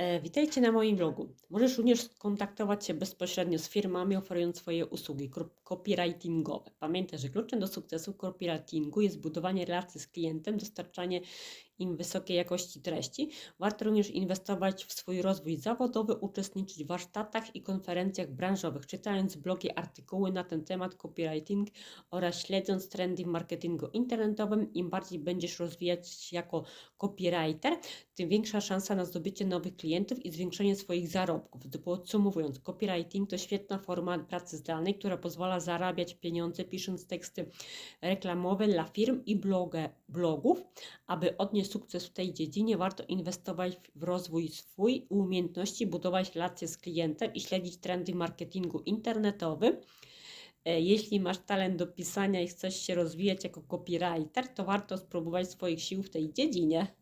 E, Witajcie na moim blogu. Możesz również skontaktować się bezpośrednio z firmami, oferując swoje usługi copywritingowe. Pamiętaj, że kluczem do sukcesu copywritingu jest budowanie relacji z klientem, dostarczanie im wysokiej jakości treści. Warto również inwestować w swój rozwój zawodowy, uczestniczyć w warsztatach i konferencjach branżowych, czytając blogi, artykuły na ten temat copywriting oraz śledząc trendy w marketingu internetowym. Im bardziej będziesz rozwijać się jako copywriter, tym większa szansa na zdobycie nowych klientów i zwiększenie swoich zarobków. Podsumowując, copywriting to świetna forma pracy zdalnej, która pozwala zarabiać pieniądze pisząc teksty reklamowe dla firm i blogę, blogów. Aby odnieść sukces w tej dziedzinie, warto inwestować w rozwój swój umiejętności, budować relacje z klientem i śledzić trendy w marketingu internetowym. E, Jeśli masz talent do pisania i chcesz się rozwijać jako copywriter, to warto spróbować swoich sił w tej dziedzinie.